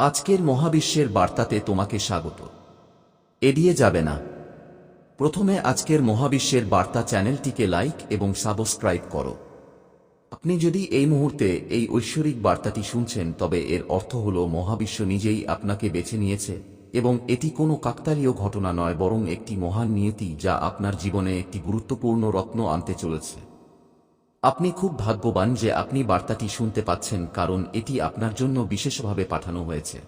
আজকের মহাবিশ্বের বার্তাতে তোমাকে স্বাগত। এড়িয়ে যাবে না। প্রথমে আজকের মহাবিশ্বের বার্তা চ্যানেলটিকে লাইক এবং সাবস্ক্রাইব করো। আপনি যদি এই মুহূর্তে এই ঐশ্বরিক বার্তাটি শুনছেন, তবে এর অর্থ হল মহাবিশ্ব নিজেই আপনাকে বেছে নিয়েছে এবং এটি কোনো কাকতালীয় ঘটনা নয়, বরং একটি মহান নিয়তি যা আপনার জীবনে একটি গুরুত্বপূর্ণ রত্ন আনতে চলেছে। আপনি খুব ভাগ্যবান যে আপনি বার্তাটি শুনতে পাচ্ছেন, কারণ এটি আপনার জন্য বিশেষভাবে পাঠানো হয়েছে।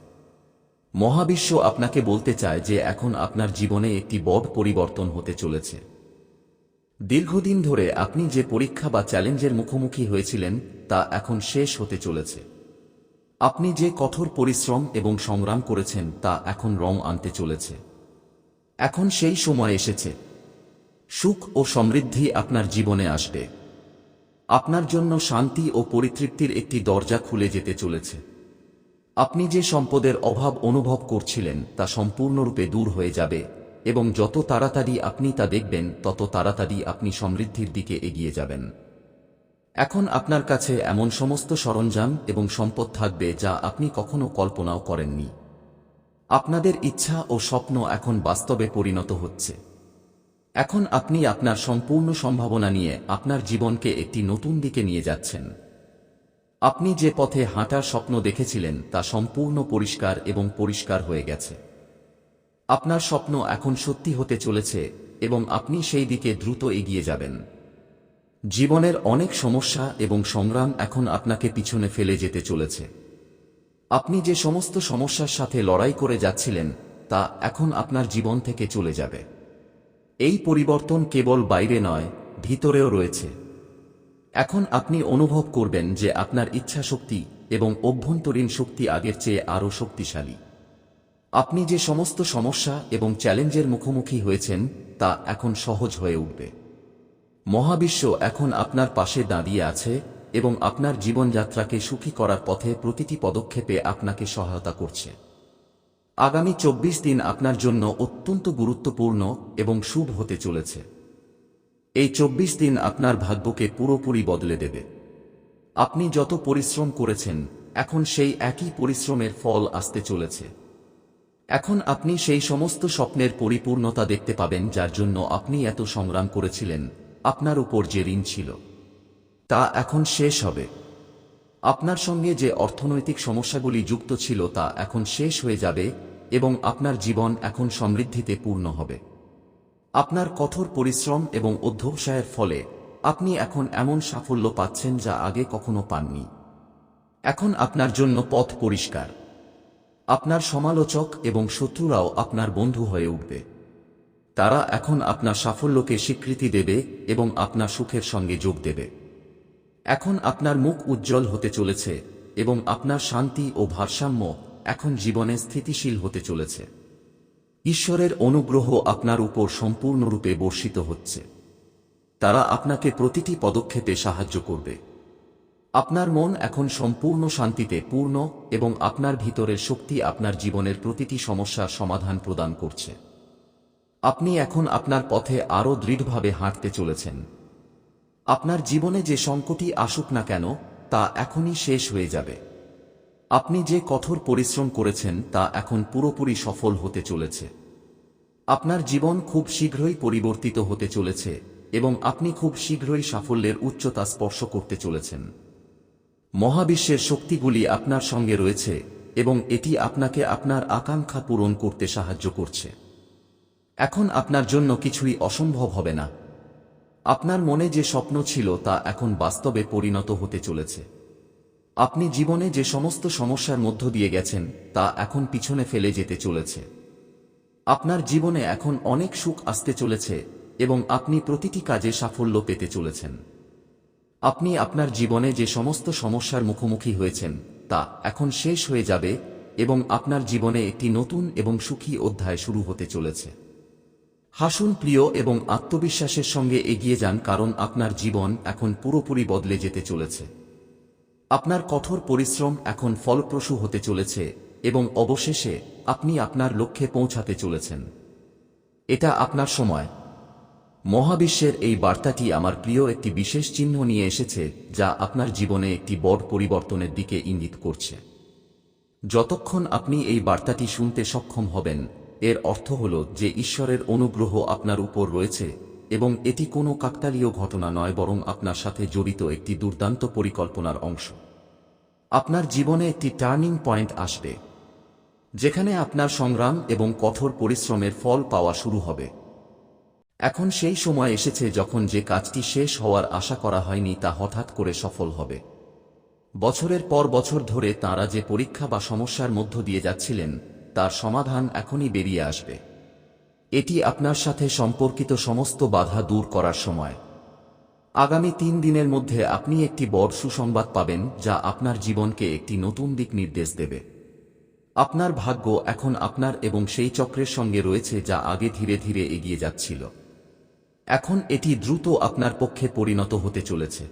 মহাবিশ্ব আপনাকে বলতে চায় যে এখন আপনার জীবনে একটি বড় পরিবর্তন হতে চলেছে। দীর্ঘদিন ধরে আপনি যে পরীক্ষা বা চ্যালেঞ্জের মুখোমুখি হয়েছিলেন, তা এখন শেষ হতে চলেছে। আপনি যে কঠোর পরিশ্রম এবং সংগ্রাম করেছেন, তা এখন রং আনতে চলেছে। এখন সেই সময় এসেছে। সুখ ও সমৃদ্ধি আপনার জীবনে আসবে। আপনার জন্য শান্তি ও পরিতৃপ্তির একটি দরজা খুলে যেতে চলেছে। আপনি যে সম্পদের অভাব অনুভব করছিলেন তা সম্পূর্ণরূপে দূর হয়ে যাবে এবং যত তাড়াতাড়ি আপনি তা দেখবেন, তত তাড়াতাড়ি আপনি সমৃদ্ধির দিকে এগিয়ে যাবেন। এখন আপনার কাছে এমন সমস্ত সরঞ্জাম এবং সম্পদ থাকবে যা আপনি কখনো কল্পনাও করেননি। আপনাদের ইচ্ছা ও স্বপ্ন এখন বাস্তবে পরিণত হচ্ছে। এখন আপনি আপনার সম্পূর্ণ সম্ভাবনা নিয়ে আপনার জীবনকে একটি নতুন দিকে নিয়ে যাচ্ছেন। আপনি যে পথে হাঁটার স্বপ্ন দেখেছিলেন তা সম্পূর্ণ পরিষ্কার এবং পরিষ্কার হয়ে গেছে। আপনার স্বপ্ন এখন সত্যি হতে চলেছে এবং আপনি সেই দিকে দ্রুত এগিয়ে যাবেন। জীবনের অনেক সমস্যা এবং সংগ্রাম এখন আপনাকে পিছনে ফেলে যেতে চলেছে। আপনি যে সমস্ত সমস্যার সাথে লড়াই করে যাচ্ছিলেন, তা এখন আপনার জীবন থেকে চলে যাবে। এই পরিবর্তন কেবল বাইরে নয়, ভিতরেও রয়েছে। এখন আপনি অনুভব করবেন যে আপনার ইচ্ছা শক্তি এবং অভ্যন্তরীণ শক্তি আগের চেয়ে আরও শক্তিশালী। আপনি যে সমস্ত সমস্যা এবং চ্যালেঞ্জের মুখোমুখি হয়েছেন, তা এখন সহজ হয়ে উঠবে। মহাবিশ্ব এখন আপনার পাশে দাঁড়িয়ে আছে এবং আপনার জীবনযাত্রাকে সুখী করার পথে প্রতিটি পদক্ষেপে আপনাকে সহায়তা করছে। আগামী চব্বিশ দিন আপনার জন্য অত্যন্ত গুরুত্বপূর্ণ এবং শুভ হতে চলেছে। এই চব্বিশ দিন আপনার ভাগ্যকে পুরোপুরি বদলে দেবে। আপনি যত পরিশ্রম করেছেন, এখন সেই একই পরিশ্রমের ফল আসতে চলেছে। এখন আপনি সেই সমস্ত স্বপ্নের পরিপূর্ণতা দেখতে পাবেন, যার জন্য আপনি এত সংগ্রাম করেছিলেন, আপনার উপর যে ঋণ ছিল, তা এখন শেষ হবে। আপনার সঙ্গে যে অর্থনৈতিক সমস্যাগুলি যুক্ত ছিল তা এখন শেষ হয়ে যাবে এবং আপনার জীবন এখন সমৃদ্ধিতে পূর্ণ হবে। আপনার কঠোর পরিশ্রম এবং অধ্যবসায়ের ফলে আপনি এখন এমন সাফল্য পাচ্ছেন যা আগে কখনো পাননি। এখন আপনার জন্য পথ পরিষ্কার। আপনার সমালোচক এবং শত্রুরাও আপনার বন্ধু হয়ে উঠবে। তারা এখন আপনার সাফল্যকে স্বীকৃতি দেবে এবং আপনার সুখের সঙ্গে যোগ দেবে। এখন আপনার মুখ উজ্জ্বল হতে চলেছে এবং আপনার শান্তি ও ভারসাম্য এখন জীবনে স্থিতিশীল হতে চলেছে। ঈশ্বরের অনুগ্রহ আপনার উপর সম্পূর্ণরূপে বর্ষিত হচ্ছে। তারা আপনাকে প্রতিটি পদক্ষেপে সাহায্য করবে। আপনার মন এখন সম্পূর্ণ শান্তিতে, পূর্ণ এবং আপনার ভিতরের শক্তি আপনার জীবনের প্রতিটি সমস্যার সমাধান প্রদান করছে। আপনি এখন আপনার পথে আরও দৃঢ়ভাবে হাঁটতে চলেছেন। আপনার জীবনে যে সংকটই আসুক না কেন, তা এখনই শেষ হয়ে যাবে। আপনি যে কঠোর পরিশ্রম করেছেন, তা এখন পুরোপুরি সফল হতে চলেছে। আপনার জীবন খুব শীঘ্রই পরিবর্তিত হতে চলেছে এবং আপনি খুব শীঘ্রই সাফল্যের উচ্চতা স্পর্শ করতে চলেছেন। মহাবিশ্বের শক্তিগুলি আপনার সঙ্গে রয়েছে এবং এটি আপনাকে আপনার আকাঙ্ক্ষা পূরণ করতে সাহায্য করছে। এখন আপনার জন্য কিছুই অসম্ভব হবে না। আপনার মনে যে স্বপ্ন ছিল তা এখন বাস্তবে পরিণত হতে চলেছে। আপনি জীবনে যে সমস্ত সমস্যার মধ্য দিয়ে গেছেন, তা এখন পিছনে ফেলে যেতে চলেছে। আপনার জীবনে এখন অনেক সুখ আসতে চলেছে এবং আপনি প্রতিটি কাজে সাফল্য পেতে চলেছেন। আপনি আপনার জীবনে যে সমস্ত সমস্যার মুখোমুখি হয়েছেন, তা এখন শেষ হয়ে যাবে এবং আপনার জীবনে একটি নতুন এবং সুখী অধ্যায় শুরু হতে চলেছে। হাসুন প্রিয় এবং আত্মবিশ্বাসের সঙ্গে এগিয়ে যান কারণ আপনার জীবন এখন পুরোপুরি বদলে যেতে চলেছে। আপনার কঠোর পরিশ্রম এখন ফলপ্রসূ হতে চলেছে এবং অবশেষে আপনি আপনার লক্ষ্যে পৌঁছাতে চলেছেন। এটা আপনার সময়। মহাবিশ্বের এই বার্তাটি আমার প্রিয় একটি বিশেষ চিহ্ন নিয়ে এসেছে যা আপনার জীবনে একটি বড় পরিবর্তনের দিকে ইঙ্গিত করছে। যতক্ষণ আপনি এই বার্তাটি শুনতে সক্ষম হবেন এর অর্থ হল যে ঈশ্বরের অনুগ্রহ আপনার উপর রয়েছে, এবং এটি কোনো কাকতালীয় ঘটনা নয় বরং আপনার সাথে জড়িত একটি দুর্দান্ত পরিকল্পনার অংশ। আপনার জীবনে একটি টার্নিং পয়েন্ট আসবে, যেখানে আপনার সংগ্রাম এবং কঠোর পরিশ্রমের ফল পাওয়া শুরু হবে। এখন সেই সময় এসেছে যখন যে কাজটি শেষ হওয়ার আশা করা হয়নি তা হঠাৎ করে সফল হবে। বছরের পর বছর ধরে তাঁরা যে পরীক্ষা বা সমস্যার মধ্য দিয়ে যাচ্ছিলেন তার সমাধান এখনই বেরিয়ে আসবে। এটি আপনার সাথে সম্পর্কিত সমস্ত বাধা দূর করার সময়। আগামী তিন দিনের মধ্যে আপনি একটি বড় সুসংবাদ পাবেন যা আপনার জীবনকে একটি নতুন দিক নির্দেশ দেবে। আপনার ভাগ্য এখন আপনার এবং সেই চক্রের সঙ্গে রয়েছে যা আগে ধীরে ধীরে এগিয়ে যাচ্ছিল। এখন এটি দ্রুত আপনার পক্ষে পরিণত হতে চলেছে।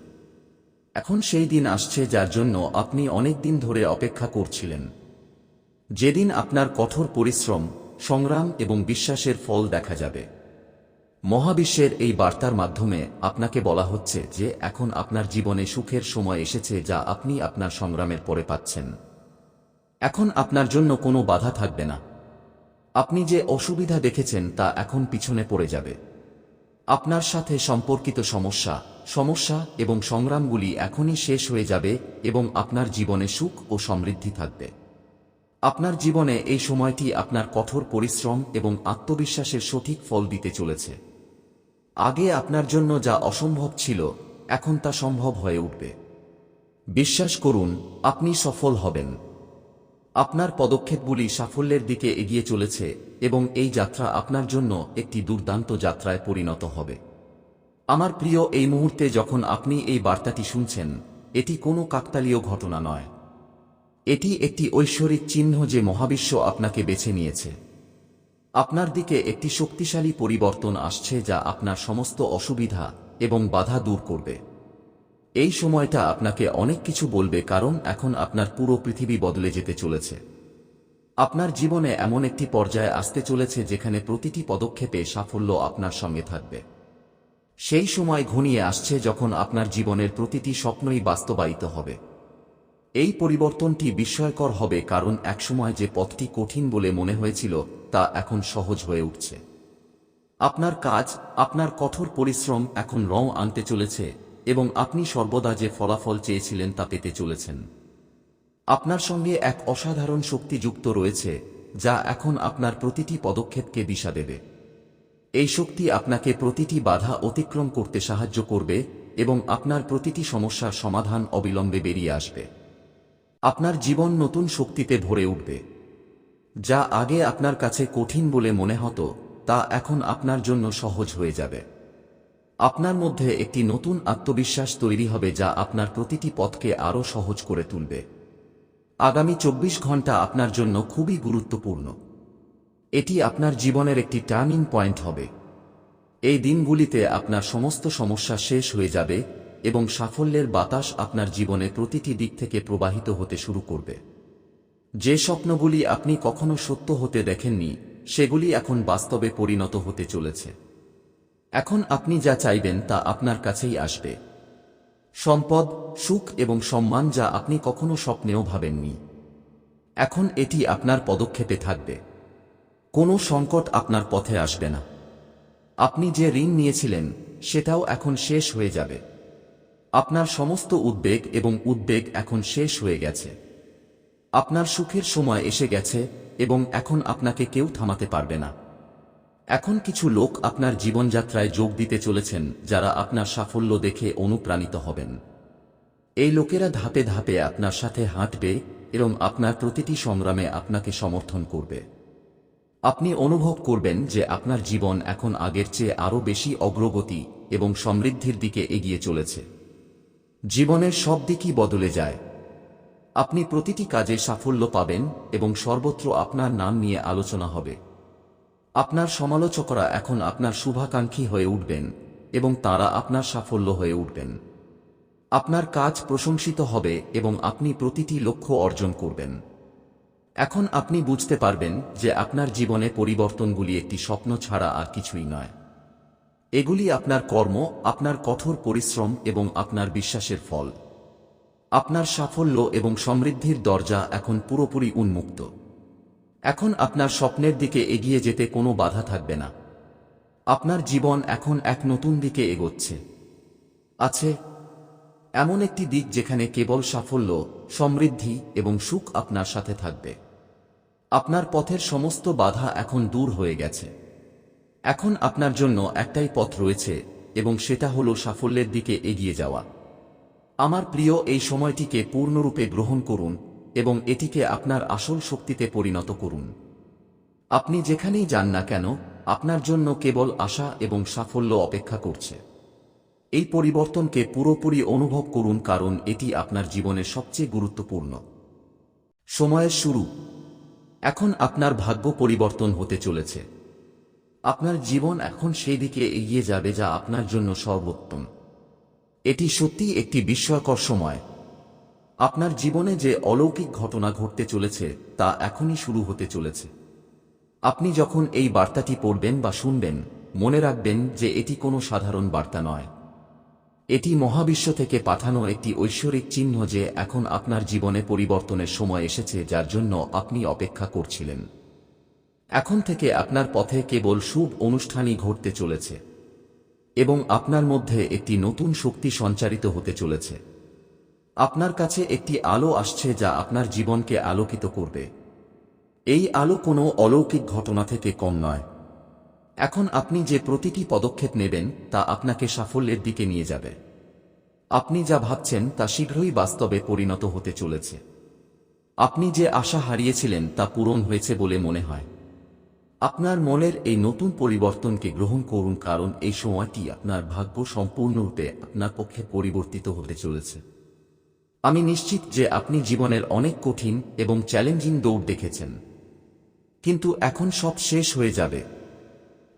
এখন সেই দিন আসছে যার জন্য আপনি অনেক দিন ধরে অপেক্ষা করছিলেন। যেদিন আপনার কঠোর পরিশ্রম, সংগ্রাম এবং বিশ্বাসের ফল দেখা যাবে। মহাবিশ্বের এই বার্তার মাধ্যমে আপনাকে বলা হচ্ছে যে এখন আপনার জীবনে সুখের সময় এসেছে যা আপনি আপনার সংগ্রামের পরে পাচ্ছেন। এখন আপনার জন্য কোনো বাধা থাকবে না। আপনি যে অসুবিধা দেখেছেন তা এখন পিছনে পড়ে যাবে। আপনার সাথে সম্পর্কিত সমস্যা সমস্যা এবং সংগ্রামগুলি এখনই শেষ হয়ে যাবে এবং আপনার জীবনে সুখ ও সমৃদ্ধি থাকবে। আপনার জীবনে এই সময়টি আপনার কঠোর পরিশ্রম এবং আত্মবিশ্বাসের সঠিক ফল দিতে চলেছে। আগে আপনার জন্য যা অসম্ভব ছিল, এখন তা সম্ভব হয়ে উঠবে। বিশ্বাস করুন, আপনি সফল হবেন। আপনার পদক্ষেপগুলি সাফল্যের দিকে এগিয়ে চলেছে এবং এই যাত্রা আপনার জন্য একটি দুর্দান্ত যাত্রায় পরিণত হবে। আমার প্রিয়, এই মুহূর্তে যখন আপনি এই বার্তাটি শুনছেন, এটি কোনো কাকতালীয় ঘটনা নয়। এটি একটি ঐশ্বরিক চিহ্ন যে মহাবিশ্ব আপনাকে বেছে নিয়েছে। আপনার দিকে একটি শক্তিশালী পরিবর্তন আসছে যা আপনার সমস্ত অসুবিধা এবং বাধা দূর করবে। এই সময়টা আপনাকে অনেক কিছু বলবে কারণ এখন আপনার পুরো পৃথিবী বদলে যেতে চলেছে। আপনার জীবনে এমন একটি পর্যায়ে আসতে চলেছে যেখানে প্রতিটি পদক্ষেপে সাফল্য আপনার সঙ্গে থাকবে। সেই সময় ঘনিয়ে আসছে যখন আপনার জীবনের প্রতিটি স্বপ্নই বাস্তবায়িত হবে। এই পরিবর্তনটি বিস্ময়কর হবে কারণ একসময় যে পথটি কঠিন বলে মনে হয়েছিল, তা এখন সহজ হয়ে উঠছে। আপনার কাজ, আপনার কঠোর পরিশ্রম এখন রং আনতে চলেছে, এবং আপনি সর্বদা যে ফলাফল চেয়েছিলেন তা পেতে চলেছেন। আপনার সঙ্গে এক অসাধারণ শক্তি যুক্ত রয়েছে, যা এখন আপনার প্রতিটি পদক্ষেপকে দিশা দেবে। এই শক্তি আপনাকে প্রতিটি বাধা অতিক্রম করতে সাহায্য করবে, এবং আপনার প্রতিটি সমস্যার সমাধান অবিলম্বে বেরিয়ে আসবে। আপনার জীবন নতুন শক্তিতে ভরে উঠবে। যা আগে আপনার কাছে কঠিন বলে মনে হতো, তা এখন আপনার জন্য সহজ হয়ে যাবে। আপনার মধ্যে একটি নতুন আত্মবিশ্বাস তৈরি হবে যা আপনার প্রতিটি পথকে আরও সহজ করে তুলবে। আগামী চব্বিশ ঘণ্টা আপনার জন্য খুবই গুরুত্বপূর্ণ। এটি আপনার জীবনের একটি টার্নিং পয়েন্ট হবে। এই দিনগুলিতে আপনার সমস্ত সমস্যা শেষ হয়ে যাবে এবং সাফল্যের বাতাস আপনার জীবনে প্রতিটি দিক থেকে প্রবাহিত হতে শুরু করবে। যে স্বপ্নগুলি আপনি কখনো সত্য হতে দেখেননি, সেগুলি এখন বাস্তবে পরিণত হতে চলেছে। এখন আপনি যা চাইবেন তা আপনার কাছেই আসবে। সম্পদ, সুখ এবং সম্মান যা আপনি কখনো স্বপ্নেও ভাবেননি। এখন এটি আপনার পদক্ষেপে থাকবে। কোনো সংকট আপনার পথে আসবে না। আপনি যে ঋণ নিয়েছিলেন, সেটাও এখন শেষ হয়ে যাবে। আপনার সমস্ত উদ্বেগ এবং উদ্বেগ এখন শেষ হয়ে গেছে। আপনার সুখের সময় এসে গেছে এবং এখন আপনাকে কেউ থামাতে পারবে না। এখন কিছু লোক আপনার জীবনযাত্রায় যোগ দিতে চলেছেন যারা আপনার সাফল্য দেখে অনুপ্রাণিত হবেন। এই লোকেরা ধাপে ধাপে আপনার সাথে হাঁটবে এবং আপনার প্রতিটি সংগ্রামে আপনাকে সমর্থন করবে। আপনি অনুভব করবেন যে আপনার জীবন এখন আগের চেয়ে আরও বেশি অগ্রগতি এবং সমৃদ্ধির দিকে এগিয়ে চলেছে। জীবনের সব দিকই বদলে যায়। আপনি প্রতিটি কাজে সাফল্য পাবেন এবং সর্বত্র আপনার নাম নিয়ে আলোচনা হবে। আপনার সমালোচকরা এখন আপনার শুভাকাঙ্ক্ষী হয়ে উঠবেন এবং তারা আপনার সাফল্য হয়ে উঠবেন। আপনার কাজ প্রশংসিত হবে এবং আপনি প্রতিটি লক্ষ্য অর্জন করবেন। এখন আপনি বুঝতে পারবেন যে আপনার জীবনে পরিবর্তনগুলি একটি স্বপ্ন ছাড়া আর কিছুই নয়। এগুলি আপনার কর্ম, আপনার কঠোর পরিশ্রম এবং আপনার বিশ্বাসের ফল। আপনার সাফল্য এবং সমৃদ্ধির দরজা এখন পুরোপুরি উন্মুক্ত। এখন আপনার স্বপ্নের দিকে এগিয়ে যেতে কোনো বাধা থাকবে না। আপনার জীবন এখন এক নতুন দিকে এগোচ্ছে। আছে, এমন একটি দিক যেখানে কেবল সাফল্য, সমৃদ্ধি এবং সুখ আপনার সাথে থাকবে। আপনার পথের সমস্ত বাধা এখন দূর হয়ে গেছে। এখন আপনার জন্য একটাই পথ রয়েছে, এবং সেটা হলো সাফল্যের দিকে এগিয়ে যাওয়া। আমার প্রিয়, এই সময়টিকে পূর্ণরূপে গ্রহণ করুন, এবং এটিকে আপনার আসল শক্তিতে পরিণত করুন। আপনি যেখানেই যান না কেন, আপনার জন্য কেবল আশা এবং সাফল্য অপেক্ষা করছে। এই পরিবর্তনকে পুরোপুরি অনুভব করুন, কারণ এটি আপনার জীবনের সবচেয়ে গুরুত্বপূর্ণ। সময়ের শুরু। এখন আপনার ভাগ্য পরিবর্তন হতে চলেছে। আপনার জীবন এখন সেই দিকে এগিয়ে যাবে যা আপনার জন্য সর্বোত্তম। এটি সত্যি একটি বিস্ময়কর সময়। আপনার জীবনে যে অলৌকিক ঘটনা ঘটতে চলেছে, তা এখনই শুরু হতে চলেছে। আপনি যখন এই বার্তাটি পড়বেন বা শুনবেন, মনে রাখবেন যে এটি কোনো সাধারণ বার্তা নয়। এটি মহাবিশ্ব থেকে পাঠানো একটি ঐশ্বরিক চিহ্ন যে এখন আপনার জীবনে পরিবর্তনের সময় এসেছে যার জন্য আপনি অপেক্ষা করছিলেন। এখন থেকে আপনার পথে কেবল শুভ অনুষ্ঠানই ঘটতে চলেছে এবং আপনার মধ্যে একটি নতুন শক্তি সঞ্চারিত হতে চলেছে। আপনার কাছে একটি আলো আসছে যা আপনার জীবনকে আলোকিত করবে। এই আলো কোনো অলৌকিক ঘটনা থেকে কম নয়। এখন আপনি যে প্রতিটি পদক্ষেপ নেবেন, তা আপনাকে সাফল্যের দিকে নিয়ে যাবে। আপনি যা ভাবছেন, তা শীঘ্রই বাস্তবে পরিণত হতে চলেছে। আপনি যে আশা হারিয়েছিলেন, তা পূরণ হয়েছে বলে মনে হয়। আপনার মনের এই নতুন পরিবর্তনকে গ্রহণ করুন কারণ এই সময়টি আপনার ভাগ্য সম্পূর্ণরূপে আপনার পক্ষে পরিবর্তিত হতে চলেছে। আমি নিশ্চিত যে আপনি জীবনের অনেক কঠিন এবং চ্যালেঞ্জিং দৌড় দেখেছেন। কিন্তু এখন সব শেষ হয়ে যাবে।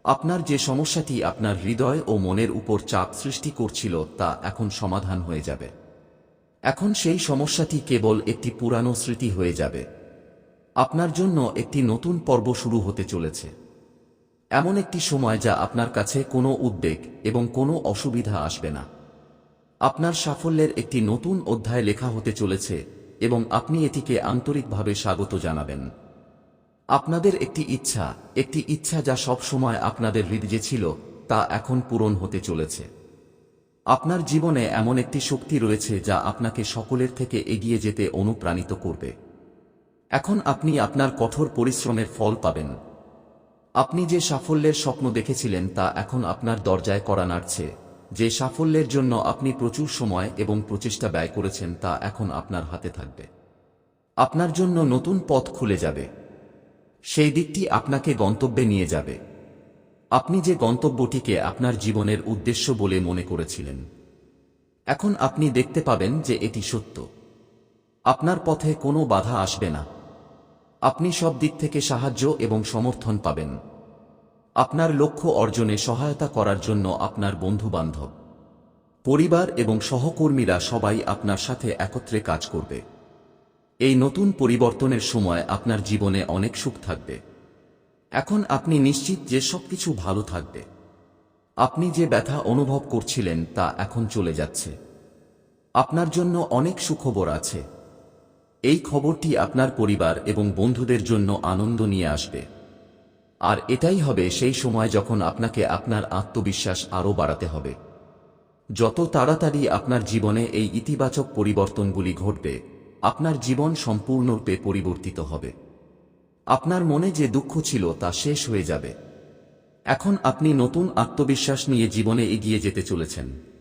আপনার যে সমস্যাটি আপনার হৃদয় ও মনের উপর চাপ সৃষ্টি করছিল তা এখন সমাধান হয়ে যাবে। এখন সেই সমস্যাটি কেবল একটি পুরানো স্মৃতি হয়ে যাবে। আপনার জন্য একটি নতুন পর্ব শুরু হতে চলেছে। এমন একটি সময় যা আপনার কাছে কোনো উদ্বেগ এবং কোনো অসুবিধা আসবে না। আপনার সাফল্যের একটি নতুন অধ্যায় লেখা হতে চলেছে এবং আপনি এটিকে আন্তরিকভাবে স্বাগত জানাবেন। আপনাদের একটি ইচ্ছা একটি ইচ্ছা যা সব সময় আপনাদের হৃদয়ে ছিল, তা এখন পূরণ হতে চলেছে। আপনার জীবনে এমন একটি শক্তি রয়েছে যা আপনাকে সকলের থেকে এগিয়ে যেতে অনুপ্রাণিত করবে। এখন আপনি আপনার কঠোর পরিশ্রমের ফল পাবেন। আপনি যে সাফল্যের স্বপ্ন দেখেছিলেন তা এখন আপনার দরজায় করা নাড়ছে। যে সাফল্যের জন্য আপনি প্রচুর সময় এবং প্রচেষ্টা ব্যয় করেছেন তা এখন আপনার হাতে থাকবে। আপনার জন্য নতুন পথ খুলে যাবে। সেই দিকটি আপনাকে গন্তব্যে নিয়ে যাবে। আপনি যে গন্তব্যটিকে আপনার জীবনের উদ্দেশ্য বলে মনে করেছিলেন। এখন আপনি দেখতে পাবেন যে এটি সত্য। আপনার পথে কোনো বাধা আসবে না। আপনি সব দিক থেকে সাহায্য এবং সমর্থন পাবেন। আপনার লক্ষ্য অর্জনে সহায়তা করার জন্য আপনার বন্ধু-বান্ধব, পরিবার এবং সহকর্মীরা সবাই আপনার সাথে একত্রে কাজ করবে। এই নতুন পরিবর্তনের সময় আপনার জীবনে অনেক সুখ থাকবে। এখন আপনি নিশ্চিত যে সবকিছু ভালো থাকবে। আপনি যে ব্যথা অনুভব করছিলেন তা এখন চলে যাচ্ছে। আপনার জন্য অনেক সুখবর আছে। এই খবরটি আপনার পরিবার এবং বন্ধুদের জন্য আনন্দ নিয়ে আসবে। আর এটাই হবে সেই সময় যখন আপনাকে আপনার আত্মবিশ্বাস আরও বাড়াতে হবে। যত তাড়াতাড়ি আপনার জীবনে এই ইতিবাচক পরিবর্তনগুলি ঘটবে, আপনার জীবন সম্পূর্ণরূপে পরিবর্তিত হবে। আপনার মনে যে দুঃখ ছিল তা শেষ হয়ে যাবে। এখন আপনি নতুন আত্মবিশ্বাস নিয়ে জীবনে এগিয়ে যেতে চলেছেন।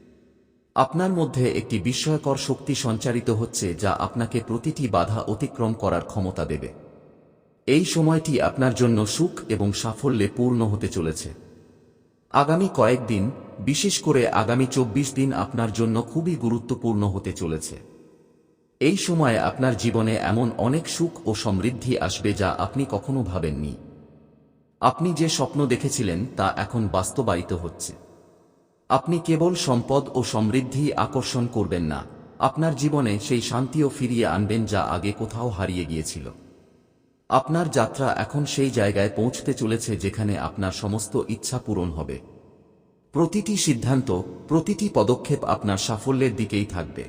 আপনার মধ্যে একটি বিস্ময়কর শক্তি সঞ্চারিত হচ্ছে যা আপনাকে প্রতিটি বাধা অতিক্রম করার ক্ষমতা দেবে। এই সময়টি আপনার জন্য সুখ এবং সাফল্যে পূর্ণ হতে চলেছে। আগামী কয়েকদিন, বিশেষ করে আগামী চব্বিশ দিন আপনার জন্য খুবই গুরুত্বপূর্ণ হতে চলেছে। এই সময়ে আপনার জীবনে এমন অনেক সুখ ও সমৃদ্ধি আসবে যা আপনি কখনো ভাবেননি। আপনি যে স্বপ্ন দেখেছিলেন তা এখন বাস্তবায়িত হচ্ছে। আপনি কেবল সম্পদ ও সমৃদ্ধি আকর্ষণ করবেন না, আপনার জীবনে সেই শান্তিও ফিরিয়ে আনবেন যা আগে কোথাও হারিয়ে গিয়েছিল। আপনার যাত্রা এখন সেই জায়গায় পৌঁছতে চলেছে যেখানে আপনার সমস্ত ইচ্ছা পূরণ হবে। প্রতিটি সিদ্ধান্ত, প্রতিটি পদক্ষেপ আপনার সাফল্যের দিকেই থাকবে।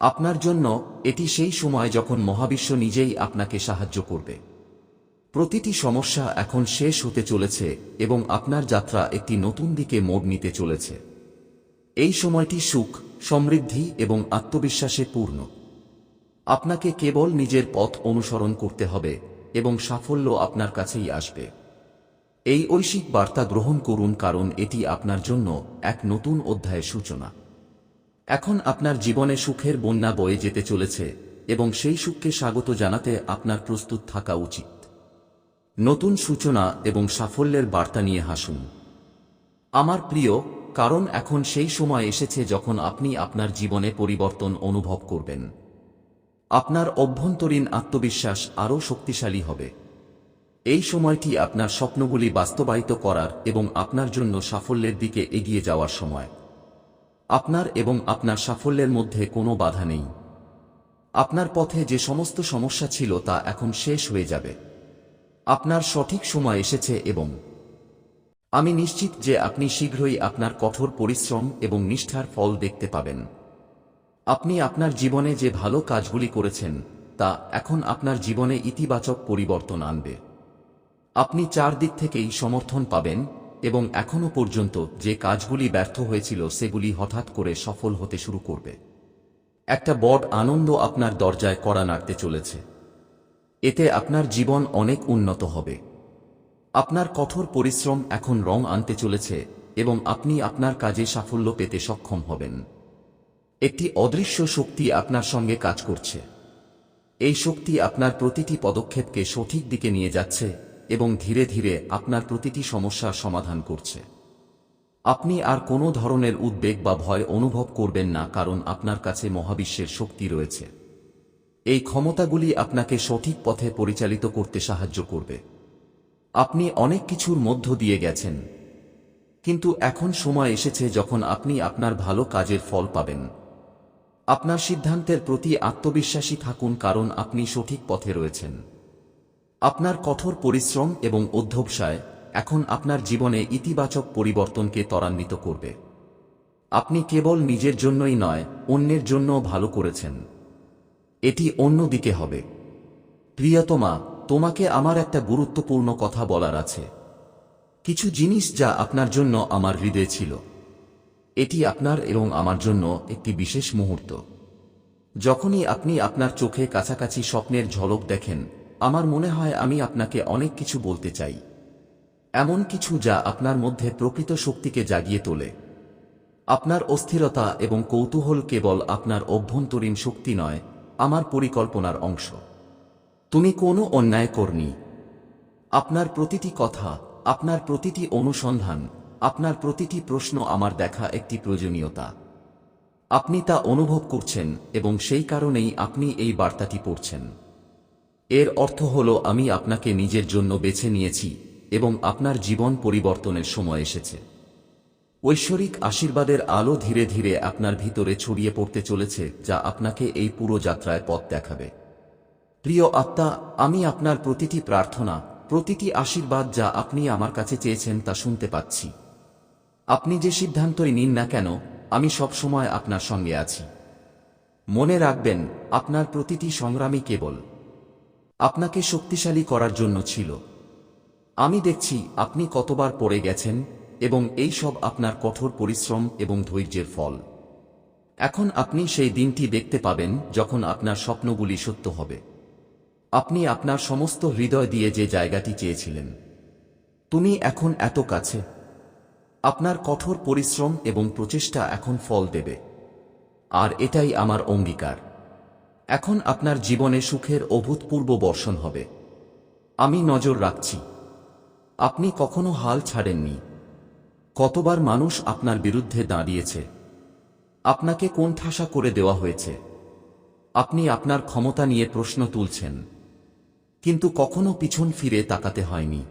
আপনার জন্য এটি সেই সময় যখন মহাবিশ্ব নিজেই আপনাকে সাহায্য করবে। প্রতিটি সমস্যা এখন শেষ হতে চলেছে এবং আপনার যাত্রা একটি নতুন দিকে মোড় নিতে চলেছে। এই সময়টি সুখ, সমৃদ্ধি এবং আত্মবিশ্বাসে পূর্ণ। আপনাকে কেবল নিজের পথ অনুসরণ করতে হবে এবং সাফল্য আপনার কাছেই আসবে। এই ঐশিক বার্তা গ্রহণ করুন কারণ এটি আপনার জন্য এক নতুন অধ্যায়ের সূচনা। এখন আপনার জীবনে সুখের বন্যা বয়ে যেতে চলেছে এবং সেই সুখকে স্বাগত জানাতে আপনার প্রস্তুত থাকা উচিত। নতুন সূচনা এবং সাফল্যের বার্তা নিয়ে হাসুন। আমার প্রিয়, কারণ এখন সেই সময় এসেছে যখন আপনি আপনার জীবনে পরিবর্তন অনুভব করবেন। আপনার অভ্যন্তরীণ আত্মবিশ্বাস আরও শক্তিশালী হবে। এই সময়টি আপনার স্বপ্নগুলি বাস্তবায়িত করার এবং আপনার জন্য সাফল্যের দিকে এগিয়ে যাওয়ার সময়। আপনার এবং আপনার সাফল্যের মধ্যে কোনো বাধা নেই। আপনার পথে যে সমস্ত সমস্যা ছিল তা এখন শেষ হয়ে যাবে। আপনার সঠিক সময় এসেছে এবং আমি নিশ্চিত যে আপনি শীঘ্রই আপনার কঠোর পরিশ্রম এবং নিষ্ঠার ফল দেখতে পাবেন। আপনি আপনার জীবনে যে ভালো কাজগুলি করেছেন, তা এখন আপনার জীবনে ইতিবাচক পরিবর্তন আনবে। আপনি চারদিক থেকেই সমর্থন পাবেন এবং এখনও পর্যন্ত যে কাজগুলি ব্যর্থ হয়েছিল সেগুলি হঠাৎ করে সফল হতে শুরু করবে। একটা বড় আনন্দ আপনার দরজায় কড়া নাড়তে চলেছে। এতে আপনার জীবন অনেক উন্নত হবে। আপনার কঠোর পরিশ্রম এখন রং আনতে চলেছে এবং আপনি আপনার কাজে সাফল্য পেতে সক্ষম হবেন। একটি অদৃশ্য শক্তি আপনার সঙ্গে কাজ করছে। এই শক্তি আপনার প্রতিটি পদক্ষেপকে সঠিক দিকে নিয়ে যাচ্ছে এবং ধীরে ধীরে আপনার প্রতিটি সমস্যার সমাধান করছে। আপনি আর কোনো ধরনের উদ্বেগ বা ভয় অনুভব করবেন না কারণ আপনার কাছে মহাবিশ্বের শক্তি রয়েছে। এই ক্ষমতাগুলি আপনাকে সঠিক পথে পরিচালিত করতে সাহায্য করবে। আপনি অনেক কিছুর মধ্য দিয়ে গেছেন। কিন্তু এখন সময় এসেছে যখন আপনি আপনার ভালো কাজের ফল পাবেন। আপনার সিদ্ধান্তের প্রতি আত্মবিশ্বাসী থাকুন কারণ আপনি সঠিক পথে রয়েছেন। আপনার কঠোর পরিশ্রম এবং অধ্যবসায় এখন আপনার জীবনে ইতিবাচক পরিবর্তনকে ত্বরান্বিত করবে। আপনি কেবল নিজের জন্যই নয়, অন্যের জন্য ভালো করেছেন। এটি অন্য দিকে হবে। প্রিয়তমা, তোমাকে আমার একটা গুরুত্বপূর্ণ কথা বলার আছে। কিছু জিনিস যা আপনার জন্য আমার হৃদয়ে ছিল। এটি আপনার এবং আমার জন্য একটি বিশেষ মুহূর্ত। যখনই আপনি আপনার চোখে কাছাকাছি স্বপ্নের ঝলক দেখেন, আমার মনে হয় আমি আপনাকে অনেক কিছু বলতে চাই। এমন কিছু যা আপনার মধ্যে প্রকৃত শক্তিকে জাগিয়ে তোলে। আপনার অস্থিরতা এবং কৌতূহল কেবল আপনার অভ্যন্তরীণ শক্তি নয় আমার পরিকল্পনার অংশ। তুমি কোনো অন্যায় করনি। আপনার প্রতিটি কথা, আপনার প্রতিটি অনুসন্ধান, আপনার প্রতিটি প্রশ্ন আমার দেখা একটি প্রয়োজনীয়তা। আপনি তা অনুভব করছেন এবং সেই কারণেই আপনি এই বার্তাটি পড়ছেন। এর অর্থ হল, আমি আপনাকে নিজের জন্য বেছে নিয়েছি এবং আপনার জীবন পরিবর্তনের সময় এসেছে। ঐশ্বরিক আশীর্বাদের আলো ধীরে ধীরে আপনার ভিতরে ছড়িয়ে পড়তে চলেছে, যা আপনাকে এই পুরো যাত্রায় পথ দেখাবে। প্রিয় আত্মা, আমি আপনার প্রতিটি প্রার্থনা, প্রতিটি আশীর্বাদ যা আপনি আমার কাছে চেয়েছেন তা শুনতে পাচ্ছি। আপনি যে সিদ্ধান্তই নিন না কেন, আমি সবসময় আপনার সঙ্গে আছি। মনে রাখবেন, আপনার প্রতিটি সংগ্রামই কেবল আপনাকে শক্তিশালী করার জন্য ছিল। আমি দেখছি, আপনি কতবার পড়ে গেছেন এবং এই সব আপনার কঠোর পরিশ্রম এবং ধৈর্যের ফল। এখন আপনি সেই দিনটি দেখতে পাবেন যখন আপনার স্বপ্নগুলি সত্য হবে। আপনি আপনার সমস্ত হৃদয় দিয়ে যে জায়গাটি চেয়েছিলেন। তুমি এখন এত কাছে। আপনার কঠোর পরিশ্রম এবং প্রচেষ্টা এখন ফল দেবে। আর এটাই আমার অঙ্গীকার। এখন আপনার জীবনে সুখের অভূতপূর্ব বর্ষণ হবে। আমি নজর রাখছি। আপনি কখনো হাল ছাড়েননি। কতবার মানুষ আপনার বিরুদ্ধে দাঁড়িয়েছে? আপনাকে কোন ঠাসা করে দেওয়া হয়েছে? আপনি আপনার ক্ষমতা নিয়ে প্রশ্ন তুলছেন। কিন্তু কখনো পিছন ফিরে তাকাতে হয়নি।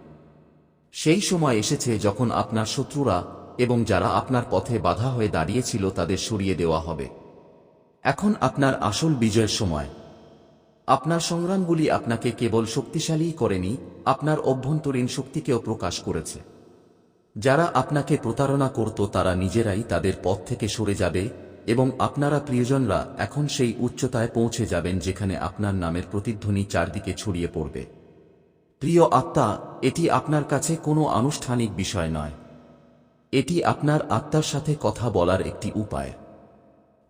সেই সময় এসেছে যখন আপনার শত্রুরা এবং যারা আপনার পথে বাধা হয়ে দাঁড়িয়েছিল তাদের সরিয়ে দেওয়া হবে। এখন আপনার আসল বিজয়ের সময়। আপনার সংগ্রামগুলি আপনাকে কেবল শক্তিশালীই করেনি, আপনার অভ্যন্তরীণ শক্তিকেও প্রকাশ করেছে। যারা আপনাকে প্রতারণা করত তারা নিজেরাই তাদের পথ থেকে সরে যাবে এবং আপনারা প্রিয়জনরা এখন সেই উচ্চতায় পৌঁছে যাবেন যেখানে আপনার নামের প্রতিধ্বনি চারদিকে ছড়িয়ে পড়বে। প্রিয় আত্মা, এটি আপনার কাছে কোনো আনুষ্ঠানিক বিষয় নয়। এটি আপনার আত্মার সাথে কথা বলার একটি উপায়।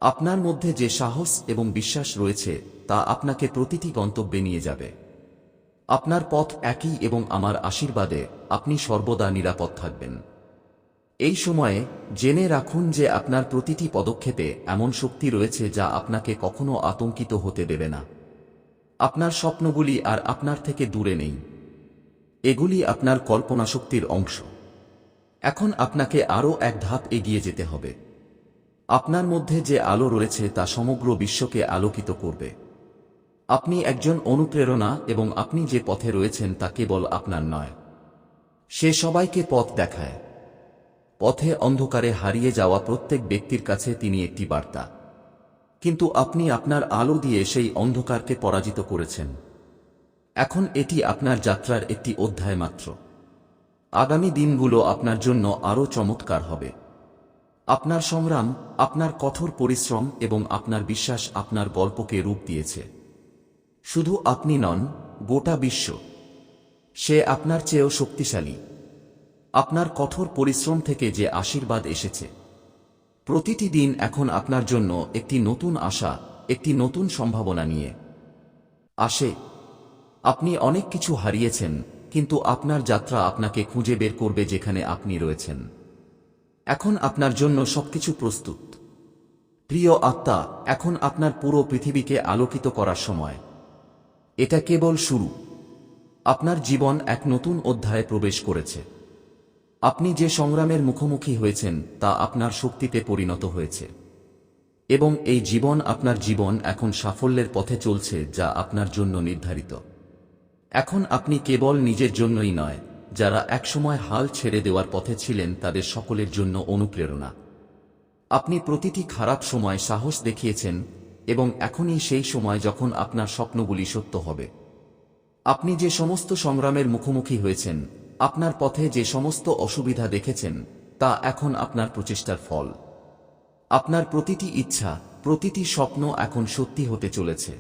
আপনার মধ্যে যে সাহস এবং বিশ্বাস রয়েছে তা আপনাকে প্রতিটি গন্তব্যে নিয়ে যাবে। আপনার পথ একই এবং আমার আশীর্বাদে আপনি সর্বদা নিরাপদ থাকবেন। এই সময়ে জেনে রাখুন যে আপনার প্রতিটি পদক্ষেপে এমন শক্তি রয়েছে যা আপনাকে কখনো আতঙ্কিত হতে দেবে না। আপনার স্বপ্নগুলি আর আপনার থেকে দূরে নেই। এগুলি আপনার কল্পনা শক্তির অংশ। এখন আপনাকে আরও এক ধাপ এগিয়ে যেতে হবে। আপনার মধ্যে যে আলো রয়েছে তা সমগ্র বিশ্বকে আলোকিত করবে। আপনি একজন অনুপ্রেরণা এবং আপনি যে পথে রয়েছেন তা কেবল আপনার নয়। সে সবাইকে পথ দেখায়। পথে অন্ধকারে হারিয়ে যাওয়া প্রত্যেক ব্যক্তির কাছে তিনি একটি বার্তা। কিন্তু আপনি আপনার আলো দিয়ে সেই অন্ধকারকে পরাজিত করেছেন। এখন এটি আপনার যাত্রার একটি অধ্যায় মাত্র। আগামী দিনগুলো আপনার জন্য আরও চমৎকার হবে। আপনার সংগ্রাম, আপনার কঠোর পরিশ্রম এবং আপনার বিশ্বাস আপনার গল্পকে রূপ দিয়েছে। শুধু আপনি নন, গোটা বিশ্ব। সে আপনার চেয়েও শক্তিশালী। আপনার কঠোর পরিশ্রম থেকে যে আশীর্বাদ এসেছে। প্রতিটি দিন এখন আপনার জন্য একটি নতুন আশা, একটি নতুন সম্ভাবনা নিয়ে। আসে আপনি অনেক কিছু হারিয়েছেন, কিন্তু আপনার যাত্রা আপনাকে খুঁজে বের করবে যেখানে আপনি রয়েছেন। এখন আপনার জন্য সবকিছু প্রস্তুত। প্রিয় আত্মা, এখন আপনার পুরো পৃথিবীকে আলোকিত করার সময়। এটা কেবল শুরু। আপনার জীবন এক নতুন অধ্যায়ে প্রবেশ করেছে। আপনি যে সংগ্রামের মুখোমুখি হয়েছেন, তা আপনার শক্তিতে পরিণত হয়েছে। এবং এই জীবন আপনার জীবন এখন সাফল্যের পথে চলছে, যা আপনার জন্য নির্ধারিত। এখন আপনি কেবল নিজের জন্যই নয়, যারা একসময় হাল ছেড়ে দেওয়ার পথে ছিলেন, তাদের সকলের জন্য অনুপ্রেরণা। আপনি প্রতিটি খারাপ সময় সাহস দেখিয়েছেন এবং এখনই সেই সময় যখন আপনার স্বপ্নগুলি সত্য হবে। আপনি যে সমস্ত সংগ্রামের মুখোমুখি হয়েছেন, আপনার পথে যে সমস্ত অসুবিধা দেখেছেন, তা এখন আপনার প্রচেষ্টার ফল। আপনার প্রতিটি ইচ্ছা, প্রতিটি স্বপ্ন এখন সত্যি হতে চলেছে।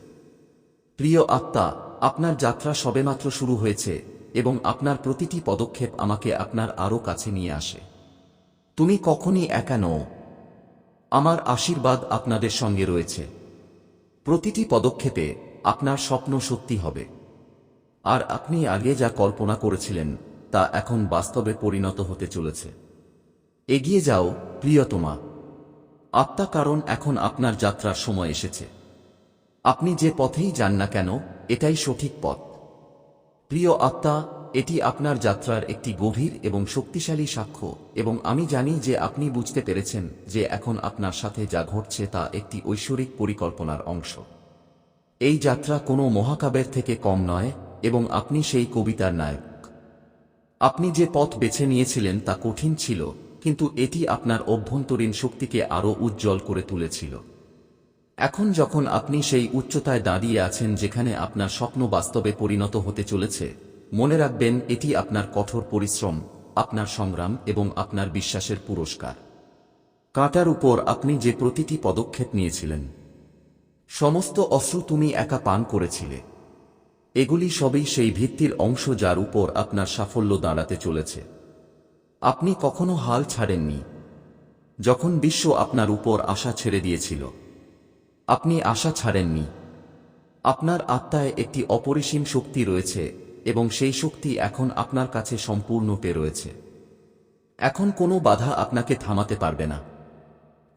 প্রিয় আত্মা, আপনার যাত্রা সবেমাত্র শুরু হয়েছে এবং আপনার প্রতিটি পদক্ষেপ আমাকে আপনার আরও কাছে নিয়ে আসে। তুমি কখনই একা নও। আমার আশীর্বাদ আপনাদের সঙ্গে রয়েছে। প্রতিটি পদক্ষেপে আপনার স্বপ্ন সত্যি হবে। আর আপনি আগে যা কল্পনা করেছিলেন, তা এখন বাস্তবে পরিণত হতে চলেছে। এগিয়ে যাও, প্রিয়তমা। আত্মা কারণ এখন আপনার যাত্রার সময় এসেছে। আপনি যে পথেই যান না কেন, এটাই সঠিক পথ। প্রিয় আত্মা এটি আপনার যাত্রার একটি গভীর এবং শক্তিশালী সাক্ষ্য, এবং আমি জানি যে আপনি বুঝতে পেরেছেন যে এখন আপনার সাথে যা ঘটছে তা একটি ঐশ্বরিক পরিকল্পনার অংশ। এই যাত্রা কোনো মহাকাব্যের থেকে কম নয়, এবং আপনি সেই কবিতার নায়ক। আপনি যে পথ বেছে নিয়েছিলেন তা কঠিন ছিল, কিন্তু এটি আপনার অভ্যন্তরীণ শক্তিকে আরও উজ্জ্বল করে তুলেছিল। এখন যখন আপনি সেই উচ্চতায় দাঁড়িয়ে আছেন যেখানে আপনার স্বপ্ন বাস্তবে পরিণত হতে চলেছে মনে রাখবেন, এটি আপনার কঠোর পরিশ্রম, আপনার সংগ্রাম এবং আপনার বিশ্বাসের পুরস্কার। কাঁটার উপর আপনি যে প্রতিটি পদক্ষেপ নিয়েছিলেন, সমস্ত অশ্রু তুমি একা পান করেছিলে। এগুলি সবই সেই ভিত্তির অংশ যার উপর আপনার সাফল্য দাঁড়াতে চলেছে। আপনি কখনো হাল ছাড়েননি। যখন বিশ্ব আপনার উপর আশা ছেড়ে দিয়েছিল, আপনি আশা ছাড়েননি। আপনার আত্মায় একটি অপরিসীম শক্তি রয়েছে এবং সেই শক্তি এখন আপনার কাছে সম্পূর্ণপে রয়েছে। এখন কোনো বাধা আপনাকে থামাতে পারবে না।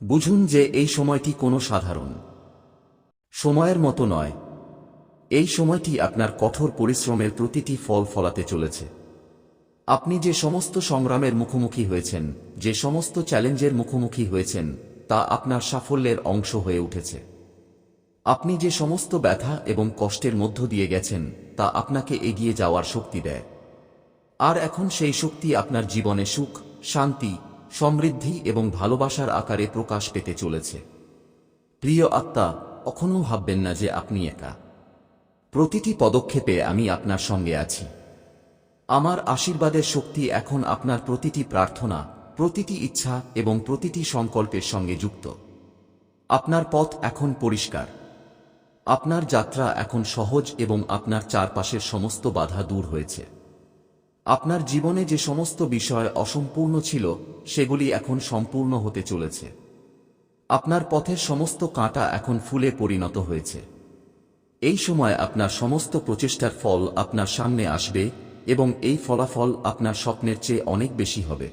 বুঝুন যে এই সময়টি কোনো সাধারণ। সময়ের মতো নয়। এই সময়টি আপনার কঠোর পরিশ্রমের প্রতিটি ফল ফলাতে চলেছে। আপনি যে সমস্ত সংগ্রামের মুখোমুখি হয়েছেন, যে সমস্ত চ্যালেঞ্জের মুখোমুখি হয়েছেন, তা আপনার সাফল্যের অংশ হয়ে উঠেছে। আপনি যে সমস্ত ব্যথা এবং কষ্টের মধ্য দিয়ে গেছেন, তা আপনাকে এগিয়ে যাওয়ার শক্তি দেয়। আর এখন সেই শক্তি আপনার জীবনে সুখ, শান্তি, সমৃদ্ধি এবং ভালোবাসার আকারে প্রকাশ পেতে চলেছে। প্রিয় আত্মা, কখনো ভাববেন না যে আপনি একা। প্রতিটি পদক্ষেপে আমি আপনার সঙ্গে আছি। আমার আশীর্বাদের শক্তি এখন আপনার প্রতিটি প্রার্থনা, প্রতিটি ইচ্ছা এবং প্রতিটি সংকল্পের সঙ্গে যুক্ত। আপনার পথ এখন পরিষ্কার। আপনার যাত্রা এখন সহজ এবং আপনার চারপাশের সমস্ত বাধা দূর হয়েছে। আপনার জীবনে যে সমস্ত বিষয় অসম্পূর্ণ ছিল, সেগুলি এখন সম্পূর্ণ হতে চলেছে। আপনার পথের সমস্ত কাঁটা এখন ফুলে পরিণত হয়েছে। এই সময় আপনার সমস্ত প্রচেষ্টার ফল আপনার সামনে আসবে এবং এই ফলাফল আপনার স্বপ্নের চেয়ে অনেক বেশি হবে।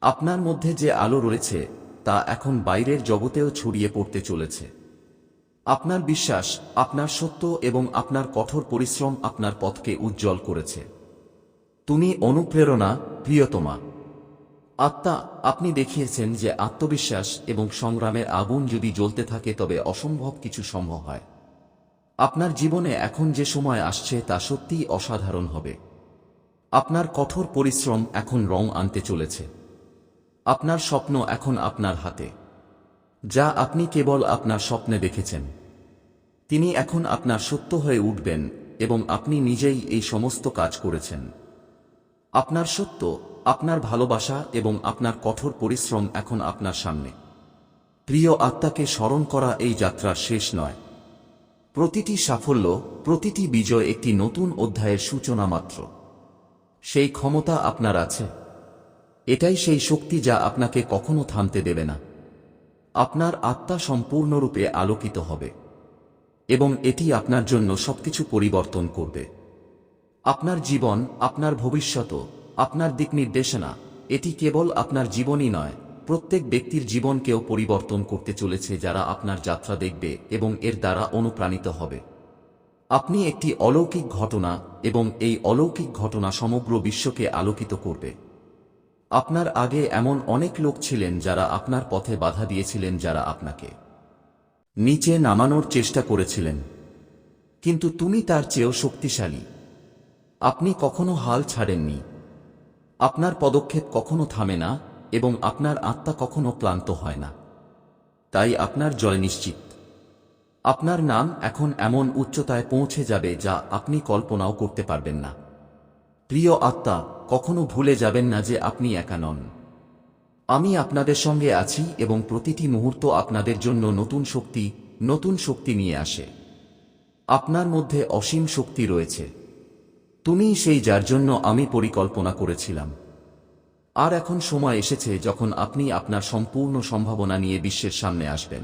আপনার মধ্যে যে আলো রয়েছে, তা এখন বাইরের জগতেও ছড়িয়ে পড়তে চলেছে। আপনার বিশ্বাস, আপনার সত্য এবং আপনার কঠোর পরিশ্রম আপনার পথকে উজ্জ্বল করেছে। তুমি অনুপ্রেরণা, প্রিয়তমা। আত্মা, আপনি দেখিয়েছেন যে আত্মবিশ্বাস এবং সংগ্রামের আগুন যদি জ্বলতে থাকে তবে অসম্ভব কিছু সম্ভব হয়। আপনার জীবনে এখন যে সময় আসছে তা সত্যিই অসাধারণ হবে। আপনার কঠোর পরিশ্রম এখন রং আনতে চলেছে। আপনার স্বপ্ন এখন আপনার হাতে। যা আপনি কেবল আপনার স্বপ্নে দেখেছেন। তিনি এখন আপনার সত্য হয়ে উঠবেন এবং আপনি নিজেই এই সমস্ত কাজ করেছেন। আপনার সত্য, আপনার ভালোবাসা এবং আপনার কঠোর পরিশ্রম এখন আপনার সামনে। প্রিয় আত্মাকে স্মরণ করা এই যাত্রার শেষ নয়। প্রতিটি সাফল্য, প্রতিটি বিজয় একটি নতুন অধ্যায়ের সূচনা মাত্র। সেই ক্ষমতা আপনার আছে। এটাই সেই শক্তি যা আপনাকে কখনো থামতে দেবে না। আপনার আত্মা সম্পূর্ণরূপে আলোকিত হবে, এবং এটি আপনার জন্য সবকিছু পরিবর্তন করবে। আপনার জীবন, আপনার ভবিষ্যৎ, আপনার দিক নির্দেশনা, এটি কেবল আপনার জীবনই নয়, প্রত্যেক ব্যক্তির জীবনকেও পরিবর্তন করতে চলেছে যারা আপনার যাত্রা দেখবে এবং এর দ্বারা অনুপ্রাণিত হবে। আপনি একটি অলৌকিক ঘটনা এবং এই অলৌকিক ঘটনা সমগ্র বিশ্বকে আলোকিত করবে। আপনার আগে এমন অনেক লোক ছিলেন যারা আপনার পথে বাধা দিয়েছিলেন যারা আপনাকে নিচে নামানোর চেষ্টা করেছিলেন। কিন্তু তুমি তার চেয়েও শক্তিশালী। আপনি কখনো হাল ছাড়েননি। আপনার পদক্ষেপ কখনো থামে না এবং আপনার আত্মা কখনো ক্লান্ত হয় না। তাই আপনার জয় নিশ্চিত। আপনার নাম এখন এমন উচ্চতায় পৌঁছে যাবে যা আপনি কল্পনাও করতে পারবেন না। প্রিয় আত্মা, কখনো ভুলে যাবেন না যে আপনি একা নন। আমি আপনাদের সঙ্গে আছি এবং প্রতিটি মুহূর্ত আপনাদের জন্য নতুন শক্তি নতুন শক্তি নিয়ে আসে। আপনার মধ্যে অসীম শক্তি রয়েছে। তুমি সেই যার জন্য আমি পরিকল্পনা করেছিলাম। আর এখন সময় এসেছে যখন আপনি আপনার সম্পূর্ণ সম্ভাবনা নিয়ে বিশ্বের সামনে আসবেন।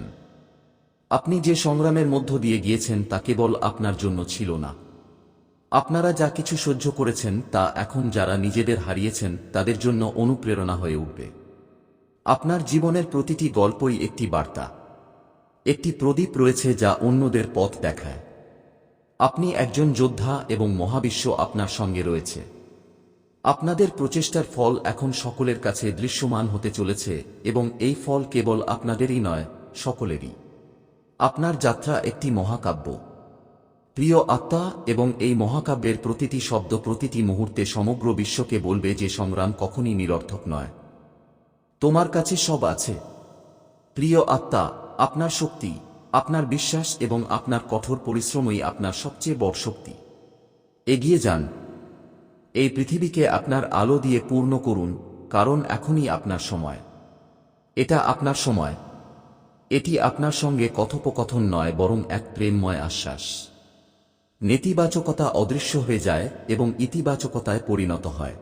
আপনি যে সংগ্রামের মধ্য দিয়ে গিয়েছেন তা কেবল আপনার জন্য ছিল না। আপনারা যা কিছু সহ্য করেছেন তা এখন যারা নিজেদের হারিয়েছেন, তাদের জন্য অনুপ্রেরণা হয়ে উঠবে। আপনার জীবনের প্রতিটি গল্পই একটি বার্তা। একটি প্রদীপ রয়েছে যা অন্যদের পথ দেখায়। আপনি একজন যোদ্ধা এবং মহাবিশ্ব আপনার সঙ্গে রয়েছে। আপনাদের প্রচেষ্টার ফল এখন সকলের কাছে দৃশ্যমান হতে চলেছে এবং এই ফল কেবল আপনাদেরই নয়, সকলেরই। আপনার যাত্রা একটি মহাকাব্য। প্রিয় আত্মা এবং এই মহাকাব্যের প্রতিটি শব্দ প্রতিটি মুহূর্তে সমগ্র বিশ্বকে বলবে যে সংগ্রাম কখনই নিরর্থক নয়। তোমার কাছে সব আছে। প্রিয় আত্মা, আপনার শক্তি, আপনার বিশ্বাস এবং আপনার কঠোর পরিশ্রমই আপনার সবচেয়ে বড় শক্তি। এগিয়ে যান। এই পৃথিবীকে আপনার আলো দিয়ে পূর্ণ করুন, কারণ এখনই আপনার সময়। এটা আপনার সময়। এটি আপনার সঙ্গে কথোপকথন নয়, বরং এক প্রেমময় আশ্বাস। নেতিবাচকতা অদৃশ্য হয়ে যায় এবং ইতিবাচকতায় পরিণত হয়।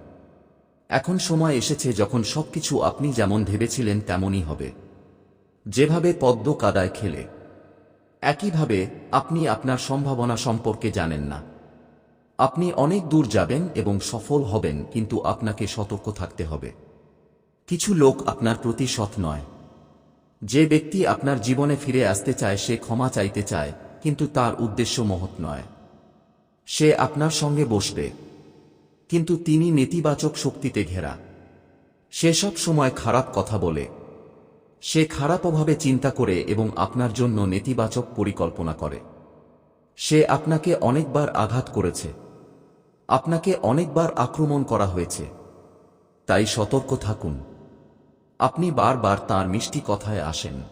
এখন সময় এসেছে যখন সবকিছু আপনি যেমন ভেবেছিলেন তেমনই হবে। যেভাবে পদ্ম কাদায় খেলে। একইভাবে আপনি আপনার সম্ভাবনা সম্পর্কে জানেন না। আপনি অনেক দূর যাবেন এবং সফল হবেন কিন্তু আপনাকে সতর্ক থাকতে হবে। কিছু লোক আপনার প্রতি সৎ নয়। যে ব্যক্তি আপনার জীবনে ফিরে আসতে চায় সে ক্ষমা চাইতে চায়, কিন্তু তার উদ্দেশ্য মহৎ নয়। সে আপনার সঙ্গে বসবে। কিন্তু তিনি নেতিবাচক শক্তিতে ঘেরা। সে সব সময় খারাপ কথা বলে। সে খারাপ অভাবে চিন্তা করে এবং আপনার জন্য নেতিবাচক পরিকল্পনা করে। সে আপনাকে অনেকবার আঘাত করেছে। আপনাকে অনেকবার আক্রমণ করা হয়েছে। তাই সতর্ক থাকুন। আপনি বারবার তার মিষ্টি কথায় আসেন।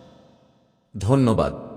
ধন্যবাদ।